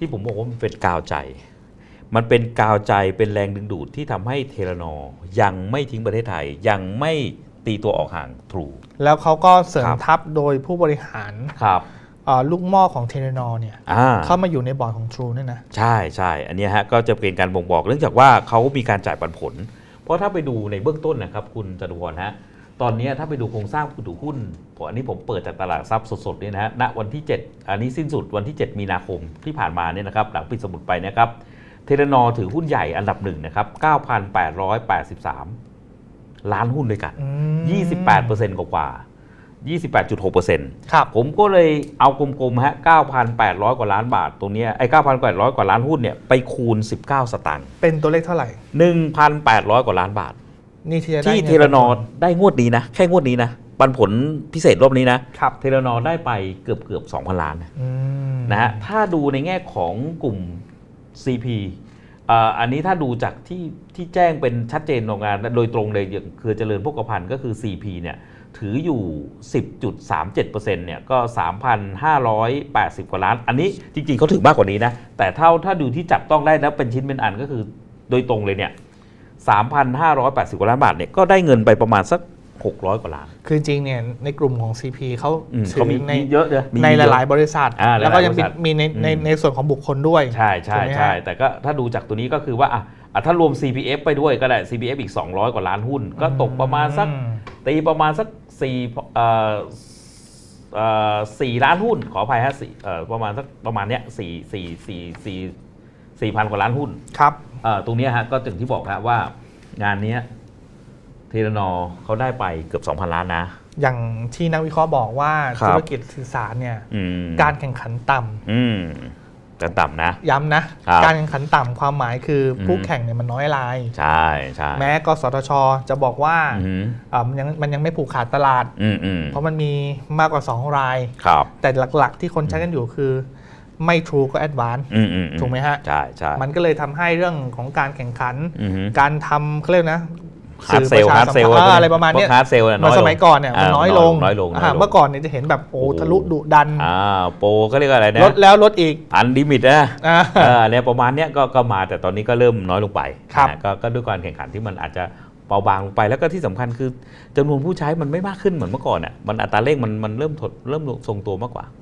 ที่ผมบอกว่ามันเป็นกาวใจ มันเป็นกาวใจเป็นแรงดึงดูดที่ทำให้เทเลนอยังไม่ทิ้งประเทศไทย ยังไม่ตีตัวออกห่างทรูแล้วเขาก็เสริมครับทัพโดยผู้บริหารครับเอ่อลูกหม้อของเทเลนอเนี่ยอ่าเข้ามาอยู่ในบอร์ดของ True เนี่ยนะ ใช่ใช่อันเนี้ยฮะก็จะเป็นการบ่งบอกเนื่องจากว่าเขามีการจ่ายปันผล เพราะถ้าไปดูในเบื้องต้นนะครับ คุณจตุพรฮะ ตอนเนี้ยถ้าไปดูโครงสร้างผู้ถือหุ้นผมอันนี้ผมเปิดจากตลาดทรัพย์สดๆเนี่ยนะฮะณวันที่ 7 อันนี้สิ้นสุดวันที่ 7 มีนาคมที่ผ่านมาเนี่ยนะครับหลังปิดสมุดไปนะครับเทเลนอถือหุ้นใหญ่อันดับหนึ่งนะครับ 9,883 ล้านหุ้นด้วยกันอืม28%กว่าๆ28.6%ครับผมก็เลยเอากลมๆฮะ 9,800 กว่าล้านบาทตรงเนี้ยไอ้ 9,800 กว่าล้านหุ้นเนี่ยไปคูณ 19 สตางค์เป็นตัวเลขเท่าไหร่ 1,800 กว่าล้านบาท นี่ที่จะได้ที่งินเทเลนอร์ได้งวดนี้นะ แค่งวดนี้นะปันผลพิเศษรอบนี้นะครับเทเลนอร์ได้ไปเกือบเกือบ2,000ล้านนะอืมนะฮะถ้าดูในแง่ของกลุ่ม CP อ่าอันนี้ถ้าดูจากที่ที่แจ้งเป็นชัดเจนโรงงานโดยตรงเลยอย่างเครือเจริญพกพันธ์ก็คือ CP เนี่ยถืออยู่ 10.37%เนี่ยก็ 3,580 กว่าล้าน อันนี้จริงๆเขาถือมากกว่านี้นะ แต่เท่าถ้าดูที่จับต้องได้นะเป็นชิ้นเป็นอันก็คือโดยตรงเลยเนี่ย 3,580กว่าล้านบาทเนี่ยก็ได้เงินไปประมาณสัก 600 กว่าล้าน คือจริงๆเนี่ยในกลุ่มของ CP เขาอืมถืเขาอมีในมีเยอะเลยมีในหเยอะลาย ๆ บริษัท อ่าหลายๆแล้วก็ยังบริษัทมีในในอืม ในส่วนของบุคคลด้วย ใช่ใช่ถูกไหมฮะ ใช่แต่ก็ถ้าดูจากตัวนี้ก็คือว่าอะอะถ้ารวม CPF ไปด้วยก็ได้ CPF อีก 200 กว่าล้านหุ้น ก็ตกประมาณสัก อืม ตีประมาณสักสี่เอ่อเอ่อสี่ล้านหุ้น ขออภัยฮะสี่เอ่อประมาณสักประมาณเนี้ยสี่สี่สี่สี่สี่พันกว่าล้านหุ้น ครับเอ่อ ตรงเนี้ยฮะก็ถึงที่บอกฮะว่างานเนี้ยเทเลนอเขาได้ไปเกือบ 2,000 ล้านนะ อย่างที่นักวิเคราะห์บอกว่าครับธุรกิจสื่อสารเนี่ยอืมการแข่งขันต่ำอืมแต่ต่ำนะ ย้ำนะครับการแข่งขันต่ำความหมายคืออมผู้แข่งเนี่ยมันน้อยราย ใช่ใช่แม้กสทช จะบอกว่าอืมอ่ามันยังมันยังไม่ผูกขาดตลาดอืมอืมเพราะมันมีมากกว่า 2 รายครับแต่หลักๆ ที่คนใช้กันอยู่คือ ไม่ True ก็ Advance อืมอืมอืถูกไหมฮะใช่ใช่มันก็เลยทำให้เรื่องของการแข่งขันอืมการทำเขาเรียกนะฮาร์ดเซลสื่อฮาร์ดประเซชาลสัมพันธ์อะไรประมาณเนี้ยฮาร์ดเซลเมื่อสมัยก่อนเนี่ยมันน้อยลงน้อยลงน้อยอ่าลงเมื่อก่อนเนี่ยจะเห็นแบบโอ้โอ้ทะลุดุดันอ่าโปรก็เรียกว่าอะไรนะลดแล้วลดอีกอันลิมิตนะอ่าเออเนี่ยประมาณเนี้ยก็ก็มาแต่ตอนนี้ก็เริ่มน้อยลงไปครับนะก็ก็ด้วยการแข่งขันที่มันอาจจะเบาบางลงไปแล้วก็ที่สำคัญคือจำนวนผู้ใช้มันไม่มากขึ้นเหมือนเมื่อก่อนอะมันอัตราเร่งมันมันเริ่มถดเริ่มทรงตัวมากกว่า